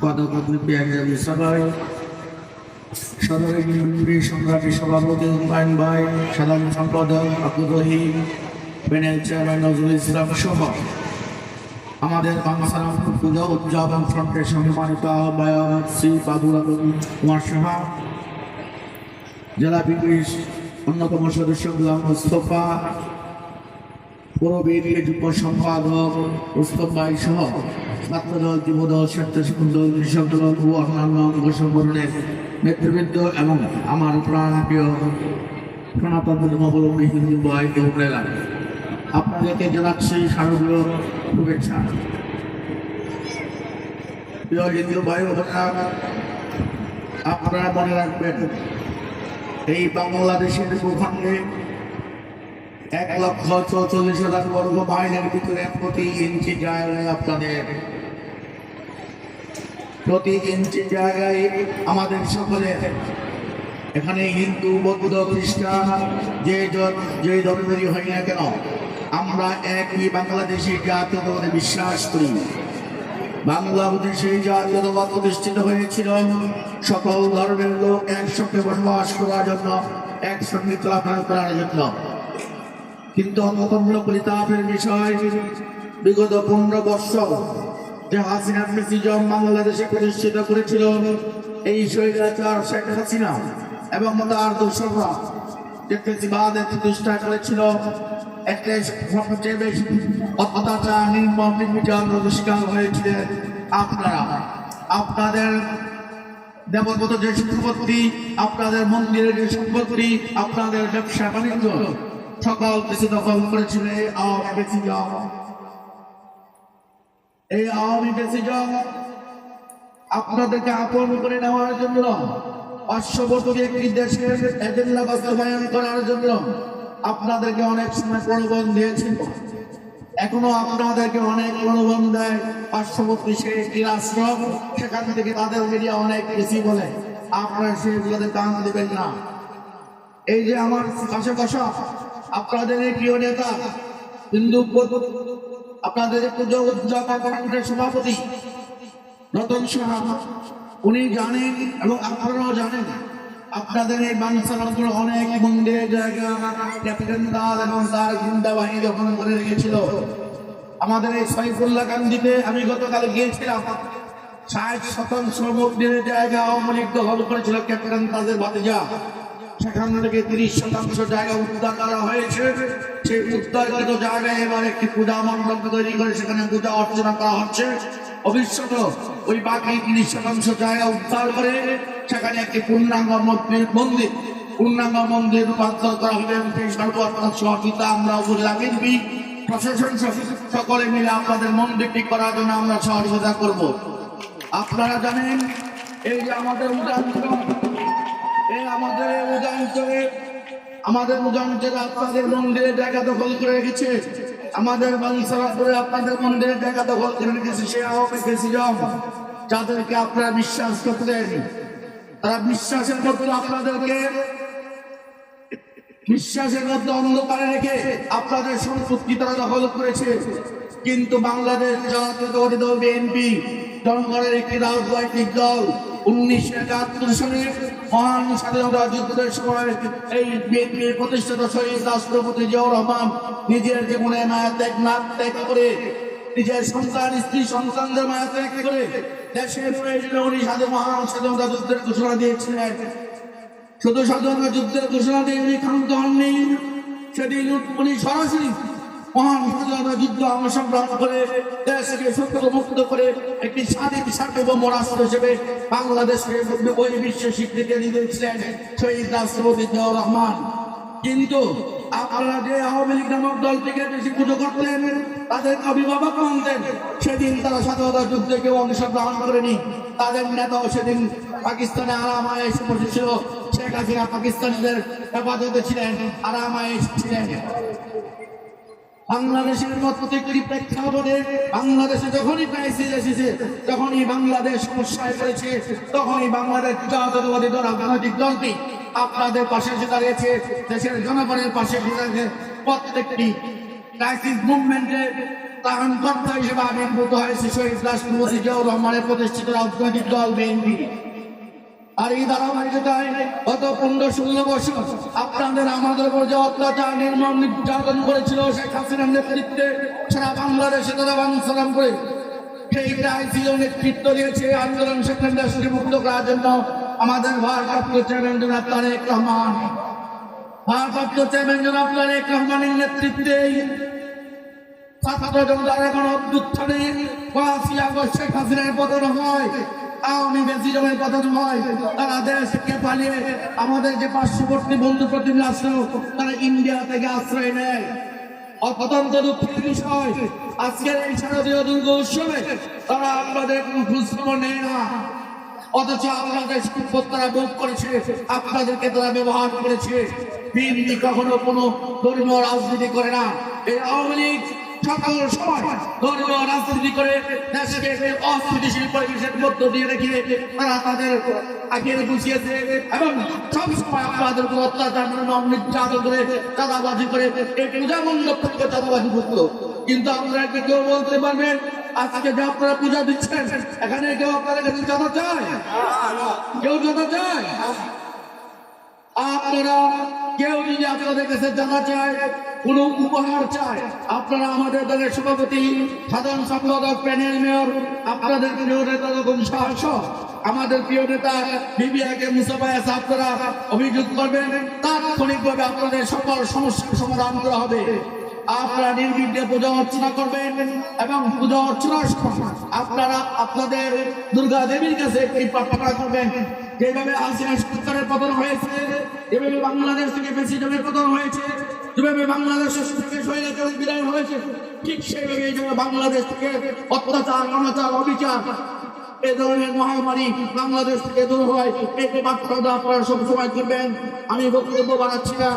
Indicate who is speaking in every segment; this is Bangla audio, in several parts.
Speaker 1: পদকর্মী একজন সবাই সদরের সংগ্রামী সভাপতি হুমায়ুন ভাই, সাধারণ সম্পাদক আব্দুর রহিম, প্যানেল চেয়ারম্যান নজরুল ইসলাম সহ আমাদের পূজা উদযাপন ফ্রন্টের সম্মানিত আহ্বায়ক শ্রী বাবুল কুমার সাহা, জেলা অন্যতম সদস্য গুলাম যুগ্ম সম্পাদক ভাই সহ ছাত্রদল যুবদল স্বেচ্ছাসেবক দল কৃষক দল ও অন্যান্য অঙ্গ নেতৃবৃন্দ এবং আমার প্রাণ প্রিয় সনাতন হিন্দু ভাই বোনেরা আপনাদেরকে জানাচ্ছি শারদীয় শুভেচ্ছা। প্রিয় হিন্দু ভাই আপনারা মনে রাখবেন, এই বাংলাদেশের ভূখণ্ডে এক লক্ষ চৌচল্লিশ হাজার বর্গ মাইলের ভিতরে প্রতি ইঞ্চি জায়গায় আপনাদের প্রতি ইঞ্চি জায়গায় আমাদের সকলের এখানে হিন্দু, বৌদ্ধ, খ্রিস্টান, যে যে ধর্মেরই হয় না কেন, আমরা একই বাংলাদেশি জাতীয়তাবাদে বিশ্বাস করি। বাংলাদেশে জাতীয়তাবাদ প্রতিষ্ঠিত হয়েছিল সকল ধর্মের লোক একসঙ্গে বসবাস করার জন্য, একসঙ্গে চলাফেরা করার জন্য। কিন্তু অত্যন্ত পরিতাপের বিষয়। বিগত পনেরো বৎসর যে হাসিনা প্রেসিজম বাংলাদেশে প্রতিষ্ঠিত করেছিল, এই স্বৈরাচার শেখ হাসিনা এবং তার প্রতিষ্ঠা করেছিল সবচেয়ে বেশি অত্যাচার হয়েছিলেন আপনারা, আপনাদের যে আপনাদের মন্দিরের যে সম্পত্তি আপনাদের ব্যবসা বাণিজ্য সকল কিছু দখল করেছিল আওয়ামী বেশিজন এই আওয়ামী বেশিজন আপনাদেরকে আপন করে নেওয়ার জন্য, পার্শ্ববর্তী একটি দেশের এজেন্ডা বাস্তবায়ন করার জন্য আপনাদেরকে অনেক সময় প্রলোভন দিয়েছিল। এখনও আপনাদেরকে অনেক প্রলোভন দেয় পার্শ্ববর্তী সে একটি রাষ্ট্র, সেখান থেকে তাদের অনেক বেশি বলে। আপনারা সেগুলোতে কান দেবেন না। এই যে আমার পাশে বসা আপনাদের প্রিয় নেতা, হিন্দু আপনাদের পুজো সভাপতি, রতন সাহা, উনি জানেন এবং আপনারাও জানেন, আপনাদের এই বাঞ্ছানগুলো অনেক মন্দিরের জায়গা দাস এবং তার গুন্ডা বাহিনী দখল করে রেখেছিল, আমাদের এই সাইফুল্লাহ গান্ধীতে আমি গতকাল গিয়েছিলাম, ষাট শতাংশ মন্দিরের জায়গা লীগ দখল করেছিল ক্যাপ্টেন তাদের ভাতিজা। সেখান থেকে তিরিশ শতাংশ জায়গা উদ্ধার করা হয়েছে। সেই উদ্ধারকৃত জায়গায় এবার একটি পূজা মণ্ডপ তৈরি করে সেখানে পূজা অর্চনা করা হচ্ছে। ভবিষ্যতে ওই বাকি তিরিশ শতাংশ জায়গা উদ্ধার করে সেখানে একটি পূর্ণাঙ্গ মন্দির পূর্ণাঙ্গ মন্দির রূপান্তর করা হবে এবং সেই সর্বত্র সহযোগিতা আমরা বিএনপি প্রশাসন সকলে মিলে আপনাদের মন্দিরটি করার জন্য আমরা সহযোগিতা করব। আপনারা জানেন, এই যে আমাদের উদাহরণ আমাদের উদাহরণে আমাদের উদাহরণে আপনাদের মন্দিরের জায়গা দখল করে রেখেছে। আমাদের বাংলাদেশে আপনাদের মন্দিরের জায়গা দখল করে রেখেছে সে আওয়ামী যাদেরকে আপনারা বিশ্বাস করতেন। তারা বিশ্বাসের মধ্যে আপনাদেরকে বিশ্বাসের মধ্যে অন্ধকারে রেখে আপনাদের সম্পত্তি তারা দখল করেছে। কিন্তু বাংলাদেশ দল, বিএনপি, জনগণের একটি রাজনৈতিক দল উনিশশো মহান স্বাধীনতা যুদ্ধের সময় রাষ্ট্রপতি রহমান নিজের মায়া ত্যাগ ত্যাগ করে নিজের সন্তান, স্ত্রী, সন্তানদের মায়া ত্যাগ করে উনি মহান স্বাধীনতা যুদ্ধের ঘোষণা দিয়েছিলেন। শুধু স্বাধীনতা যুদ্ধের ঘোষণা দিয়ে উনি ক্ষান্ত হননি, সেদিন উনি সরাসরি যুদ্ধ করে দেশকে মুক্ত করে একটি স্বাধীন হিসেবে বাংলাদেশকে শহীদ রহমান। কিন্তু আপনারা যে আওয়ামী লীগ নামক দলটিকে বেশি পুজো করতেন, তাদের অভিভাবক মানতেন, সেদিন তারা স্বাধীনতা যুদ্ধে কেউ অংশগ্রহণ করেনি। তাদের নেতাও সেদিন পাকিস্তানে আরামায় এসে বসেছিল শেখ হাসিনা পাকিস্তানিদের হেফাজতে ছিলেন আরামায় ছিলেন। বাংলাদেশের মতো একটি প্রেক্ষাপটে বাংলাদেশে যখনই ক্রাইসিস এসেছে, যখনই বাংলাদেশ সমস্যায় পড়েছে, তখনই বাংলাদেশ জাতীয়তাবাদী দল, রাজনৈতিক দলটি আপনাদের পাশে এসে দাঁড়িয়েছে, দেশের জনগণের পাশে এসে দাঁড়িয়েছে। প্রত্যেকটি ক্রাইসিস মুভমেন্টে ত্রাণকর্তা হিসেবে আবির্ভূত হয়েছে শহীদ রাষ্ট্র মুজিবুর রহমানের প্রতিষ্ঠিত রাজনৈতিক দল বিএনপি। আর এই ধারাবাহিকতায় গত পনেরো ষোলো বছর আপনাদের আমাদের উপর যে অত্যাচার, নির্মম নির্যাতন করেছিল শেখ হাসিনার নেতৃত্বে, সারা বাংলাদেশে তারা সংগ্রাম করে সেইটাই ছিল নেতৃত্ব দিয়েছে আন্দোলন সেখানে দেশকে মুক্ত করার জন্য আমাদের ভারপ্রাপ্ত চেয়ারম্যান জনাব তারেক রহমান। ভারপ্রাপ্ত চেয়ারম্যান জনাব তারেক রহমানের নেতৃত্বে ছাত্র জনতার এখন অভ্যুত্থানে শেখ হাসিনার পতন হয়। আওয়ামী বেসিজমের পতন হয় তারা দেশকে পালিয়ে আমাদের যে পার্শ্ববর্তী বন্ধু প্রতিনিধি আসলো তারা ইন্ডিয়া থেকে আশ্রয় নেয়। অত্যন্ত দুঃখের বিষয়, আজকের এই শারদীয় দুর্গা উৎসবে তারা কোনো খোঁজখবর নেয় না। অথচ আপনাদের সম্পদ তারা ভোগ করেছে, আপনাদেরকে তারা ব্যবহার করেছে। বিএনপি কখনো কোনো ধর্মীয় রাজনীতি করে না। এই আওয়ামী লীগ সময় ধর্মীয় রাজনীতি করে দেশকে অস্থিতিশীল পরিবেশের মধ্য দিয়ে রেখে তারা তাদের গুছিয়েছে এবং আপনাদের উপর অত্যাচার নির্যাতন করে, চাঁদাবাজি করে থেকে চাঁদাবাজি করতো। কিন্তু আপনারা কি কেউ বলতে পারবেন আজকে যে আপনারা পূজা দিচ্ছেন, এখানে কেউ আপনাদের কাছে জানা চায়? কেউ চাঁদা চায়? আপনারা কেউ যদি আপনাদের কাছে জানা চায় কোন উপহার চায় আপনারা আমাদের দলের সভাপতি, সাধারণ সম্পাদক, প্যানেল মেয়র, আপনাদের প্রিয় নেতা রকম সাহস আমাদের প্রিয় নেতা বিবিআকে মুসাফায়াস আপনারা অভিযোগ করবেন। তাৎক্ষণিকভাবে আপনাদের সকল সমস্যার সমাধান করা হবে। আপনারা নির্বিঘ্নে পূজা অর্চনা করবেন এবং পূজা অর্চনার আপনারা আপনাদের দুর্গা দেবীর কাছে একটি প্রার্থনা করবেন। যেভাবে আসিয়া সরকারের পতন হয়েছে, যেভাবে বাংলাদেশ থেকে জমের পতন হয়েছে যেভাবে বাংলাদেশ থেকে স্বৈরাচারের বিদায় হয়েছে, ঠিক সেইভাবে এই জন্য বাংলাদেশ থেকে অত্যাচার, অনাচার, অবিচার, এ ধরনের মহামারী বাংলাদেশ থেকে দূর হয়। এই বার্তা আপনারা সবসময় করবেন আমি বক্তব্য বাড়াচ্ছি না।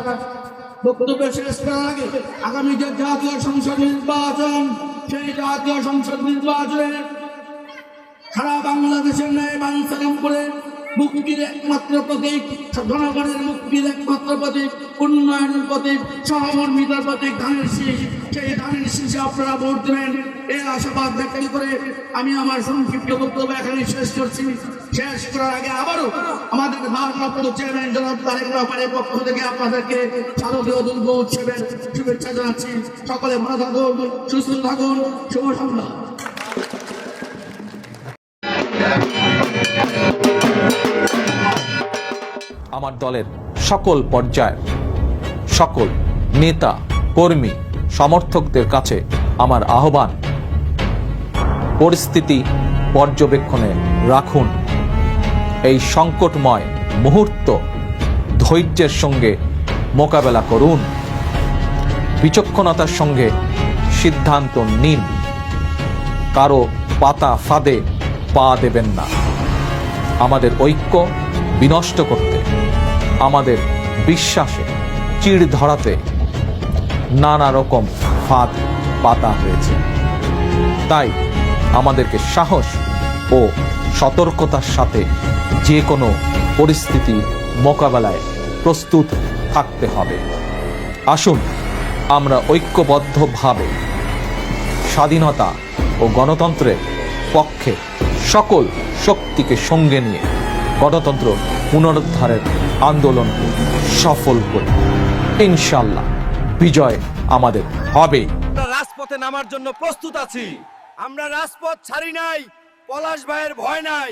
Speaker 1: বক্তব্য শেষ করার আগে আগামী যে জাতীয় সংসদ নির্বাচন, সেই জাতীয় সংসদ নির্বাচনে সারা বাংলাদেশের ন্যায় বাঞ্ছালাম করে মুক্তির একমাত্র প্রতীক, জনগণের মুক্তির একমাত্র প্রতীক, উন্নয়নের প্রতীক, সহমর্মিতার প্রতীক, ধানের শীষ, সেই ধানের শীষে আপনারা ভোট দেবেন এই আশাবাদ ব্যক্ত করে আমি আমার সংক্ষিপ্ত বক্তব্য এখানে শেষ করছি। শেষ করার আগে আবারও আমাদের ভারপ্রাপ্ত চেয়ারম্যান জনাব তারেক রহমানের পক্ষ থেকে আপনাদেরকে শারদীয় দুর্গ উৎসবের শুভেচ্ছা জানাচ্ছি। সকলে ভালো থাকুন, সুস্থ থাকুন। শুভ সন্ধ্যা।
Speaker 2: আমার দলের সকল পর্যায়ের সকল নেতা, কর্মী, সমর্থকদের কাছে আমার আহ্বান। পরিস্থিতি পর্যবেক্ষণে রাখুন। এই সংকটময় মুহূর্ত ধৈর্যের সঙ্গে মোকাবেলা করুন। বিচক্ষণতার সঙ্গে সিদ্ধান্ত নিন। কারও পাতা ফাঁদে পা দেবেন না। আমাদের ঐক্য বিনষ্ট করতে আমাদের বিশ্বাসে চিড় ধরাতে নানা রকম ফাঁদ পাতা হয়েছে। তাই আমাদেরকে সাহস ও সতর্কতার সাথে যে কোনো পরিস্থিতি মোকাবেলায় প্রস্তুত থাকতে হবে। আসুন, আমরা ঐক্যবদ্ধভাবে স্বাধীনতা ও গণতন্ত্রের পক্ষে সকল শক্তিকে সঙ্গে নিয়ে গণতন্ত্র পুনরুদ্ধারের আন্দোলন সফল করে ইনশাল্লাহ বিজয় আমাদের
Speaker 3: হবে। রাজপথে নামার জন্য প্রস্তুত আছি। আমরা রাজপথ ছাড়ি নাই, পলাশ ভাইয়ের ভয় নাই।